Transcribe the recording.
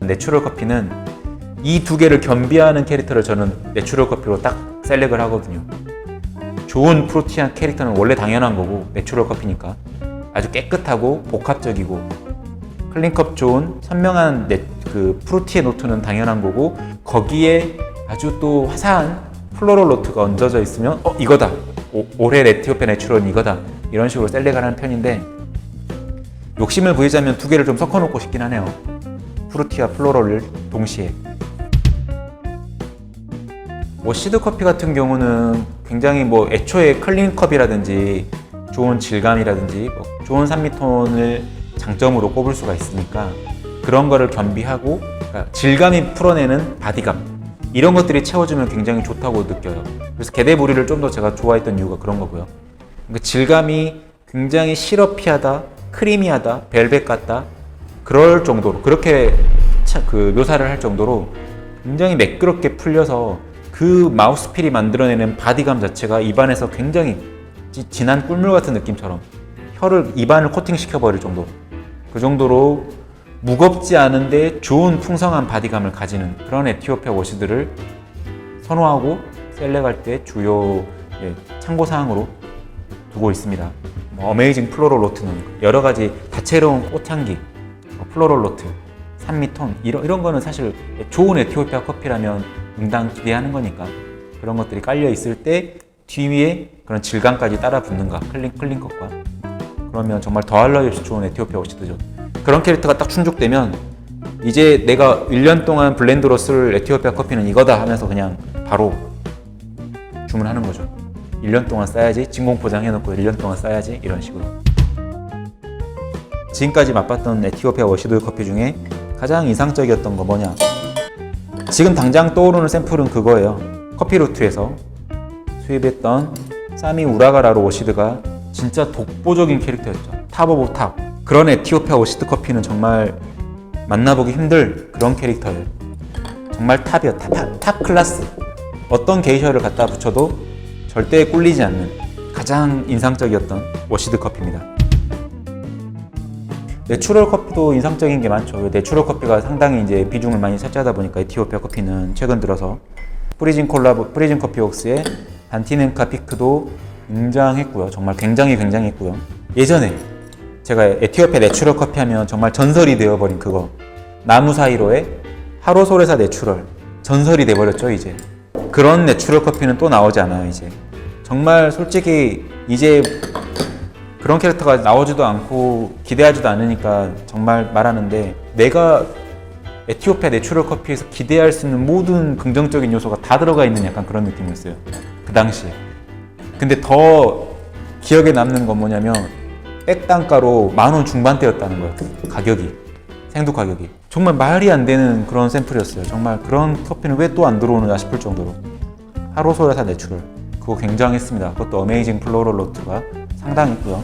내추럴 커피는 이 두 개를 겸비하는 캐릭터를 저는 내추럴 커피로 딱 셀렉을 하거든요. 좋은 프로티한 캐릭터는 원래 당연한 거고 내추럴 커피니까 아주 깨끗하고 복합적이고 클린컵 좋은 선명한 내, 그 프루티의 노트는 당연한 거고 거기에 아주 또 화사한 플로럴 노트가 얹어져 있으면 어 이거다. 오, 올해 레티오페 내추럴은 이거다. 이런 식으로 셀렉을 하는 편인데 욕심을 부리자면 두 개를 좀 섞어 놓고 싶긴 하네요. 프루티와 플로럴을 동시에. 뭐 시드 커피 같은 경우는 굉장히 뭐 애초에 클린 컵이라든지 좋은 질감이라든지 뭐 좋은 산미톤을 장점으로 꼽을 수가 있으니까 그런 거를 겸비하고 그러니까 질감이 풀어내는 바디감 이런 것들이 채워주면 굉장히 좋다고 느껴요. 그래서 게데보리를 좀 더 제가 좋아했던 이유가 그런 거고요. 그러니까 질감이 굉장히 시러피하다, 크리미하다, 벨벳 같다 그럴 정도로 그렇게 차- 그 묘사를 할 정도로 굉장히 매끄럽게 풀려서 그 마우스필이 만들어내는 바디감 자체가 입안에서 굉장히 지- 진한 꿀물 같은 느낌처럼 혀를 입안을 코팅시켜 버릴 정도 그 정도로 무겁지 않은데 좋은 풍성한 바디감을 가지는 그런 에티오피아 워시들을 선호하고 셀렉할 때 주요 예, 참고 사항으로 두고 있습니다. 뭐 어메이징 플로럴 로트는 여러 가지 다채로운 꽃향기, 뭐 플로럴 로트, 산미톤 이런 이런 거는 사실 좋은 에티오피아 커피라면 응당 기대하는 거니까 그런 것들이 깔려 있을 때 뒤위에 그런 질감까지 따라 붙는가 클린 클린 컷과 그러면 정말 더할 나위 없이 좋은 에티오피아 워시드죠. 그런 캐릭터가 딱 충족되면 이제 내가 1년 동안 블렌드로 쓸 에티오피아 커피는 이거다 하면서 그냥 바로 주문하는 거죠. 1년 동안 써야지 진공 포장해놓고 1년 동안 써야지 이런 식으로. 지금까지 맛봤던 에티오피아 워시드 커피 중에 가장 인상적이었던 거 뭐냐? 지금 당장 떠오르는 샘플은 그거예요. 커피루트에서 수입했던 사미 우라가라로 워시드가 진짜 독보적인 캐릭터였죠. 탑 오브 탑. 그런 에티오피아 워시드 커피는 정말 만나보기 힘들 그런 캐릭터예요. 정말 탑이야. 탑, 탑, 탑 클래스. 어떤 게이셔를 갖다 붙여도 절대 꿀리지 않는 가장 인상적이었던 워시드 커피입니다. 내추럴 커피도 인상적인 게 많죠. 내추럴 커피가 상당히 이제 비중을 많이 차지하다 보니까 에티오피아 커피는 최근 들어서 프리진 콜라보, 프리진 커피 웍스의 반티넨카 피크도 굉장했고요. 정말 굉장히 굉장했고요. 예전에 제가 에티오피아 내추럴 커피 하면 정말 전설이 되어버린 그거. 나무 사이로의 하로소레사 내추럴. 전설이 돼버렸죠 이제. 그런 내추럴 커피는 또 나오지 않아요 이제. 정말 솔직히 이제 그런 캐릭터가 나오지도 않고 기대하지도 않으니까 정말 말하는데 내가 에티오피아 내추럴 커피에서 기대할 수 있는 모든 긍정적인 요소가 다 들어가 있는 약간 그런 느낌이었어요 그 당시에. 근데 더 기억에 남는 건 뭐냐면 백단가로 만 원 중반대였다는 거예요. 가격이. 생두 가격이. 정말 말이 안 되는 그런 샘플이었어요. 정말 그런 커피는 왜 또 안 들어오느냐 싶을 정도로. 하로소라사 내추럴 그거 굉장했습니다. 그것도 어메이징 플로럴 로트가 상당했고요